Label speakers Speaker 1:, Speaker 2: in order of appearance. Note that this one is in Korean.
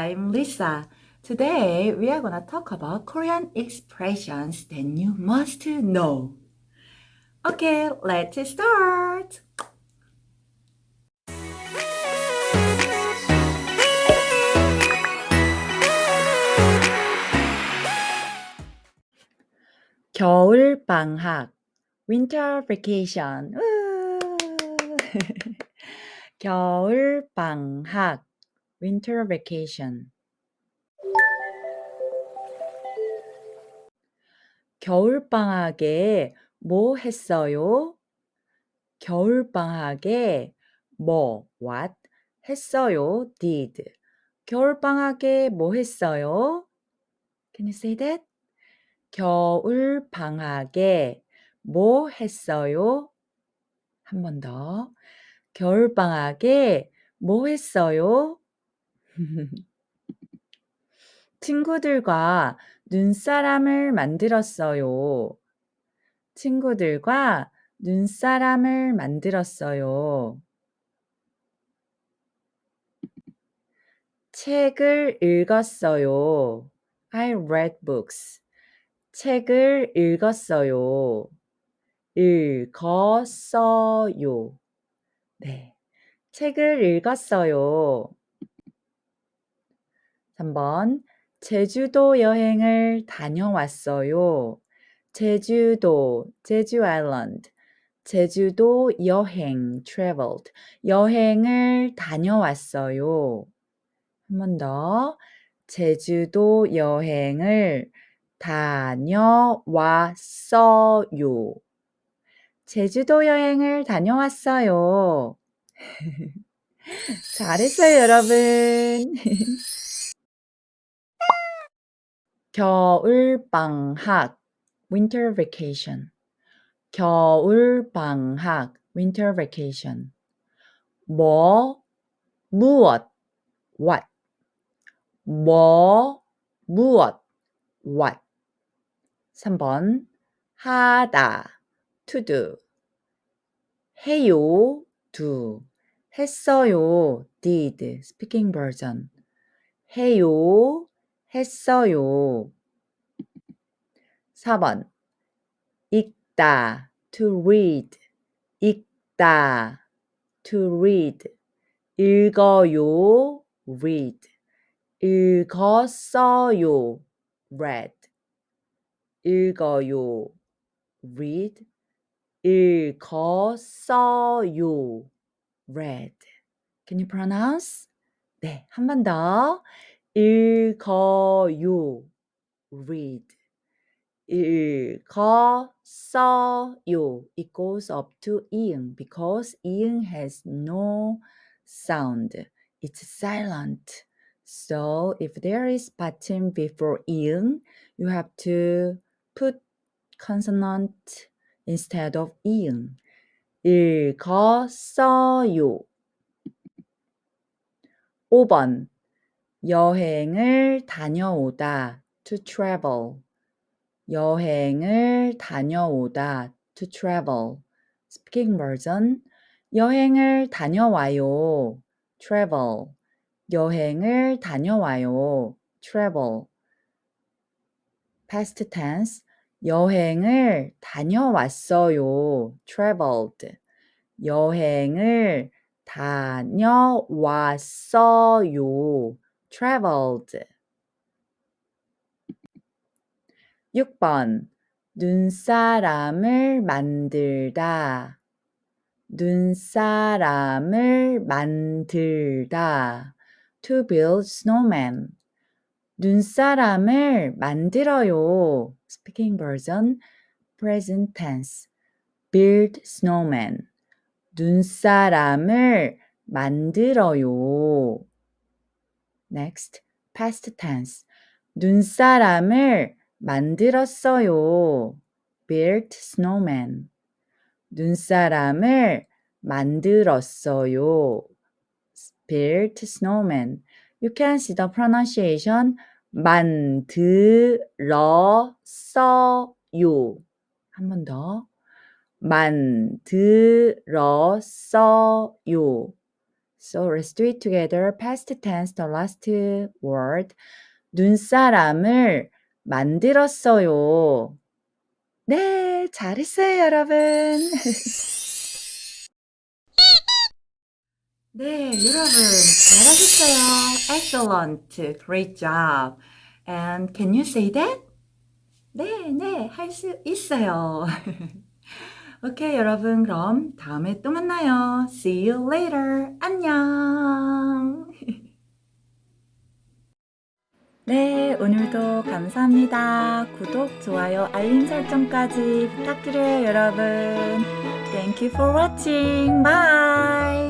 Speaker 1: I'm Lisa. Today we are gonna talk about Korean expressions that you must know. Okay, let's start. 겨울 방학 winter vacation. 우! 겨울 방학 winter vacation. 겨울 방학에 뭐 했어요? 겨울 방학에 뭐 what 했어요? did. 겨울 방학에 뭐 했어요? Can you say that? 겨울 방학에 뭐 했어요? 한 번 더. 겨울 방학에 뭐 했어요? 친구들과 눈사람을 만들었어요. 친구들과 눈사람을 만들었어요. 책을 읽었어요. I read books. 책을 읽었어요. 읽었어요. 네. 책을 읽었어요. 3번. 제주도 여행을 다녀왔어요. 제주도, 제주 아일랜드. 제주도 여행, traveled. 여행을 다녀왔어요. 한 번 더. 제주도 여행을 다녀왔어요. 제주도 여행을 다녀왔어요. 잘했어요, 여러분. 겨울 방학 winter vacation. 겨울 방학 winter vacation. 뭐 무엇 what 뭐 무엇 what 3번 하다 to do 해요 do 했어요 did speaking version 해요 했어요 4번 읽다 to read 읽다 to read 읽어요 read 읽었어요 read 읽어요 read 읽었어요 read Can you pronounce? 네, 한 번 더. 읽어요 read 읽었어요 It goes up to 이응 because 이응 has no sound. It's silent. So if there is button before 이응, you have to put consonant instead of 이응. 읽었어요. 5번 여행을 다녀오다 to travel. 여행을 다녀오다 to travel. Speaking version 여행을 다녀와요. travel. 여행을 다녀와요. travel. past tense 여행을 다녀왔어요. traveled. 여행을 다녀왔어요. Traveled. 6번 눈사람을 만들다. 눈사람을 만들다. to build snowman. 눈사람을 만들어요. Speaking version, present tense. build snowman. 눈사람을 만들어요. Next, past tense. 눈사람을 만들었어요. built snowman. 눈사람을 만들었어요. built snowman. You can see the pronunciation 만들었어요. 한 번 더. 만들었어요. So let's do it together. Past tense, the last word. 눈사람을 만들었어요. 네, 잘했어요, 여러분. 네, 여러분, 잘하셨어요. Excellent. Great job. And can you say that? 네, 네, 할 수 있어요. 오케이, 여러분, 그럼 다음에 또 만나요. See you later. 안녕. 네, 오늘도 감사합니다. 구독, 좋아요, 알림 설정까지 부탁드려요, 여러분. Thank you for watching. Bye.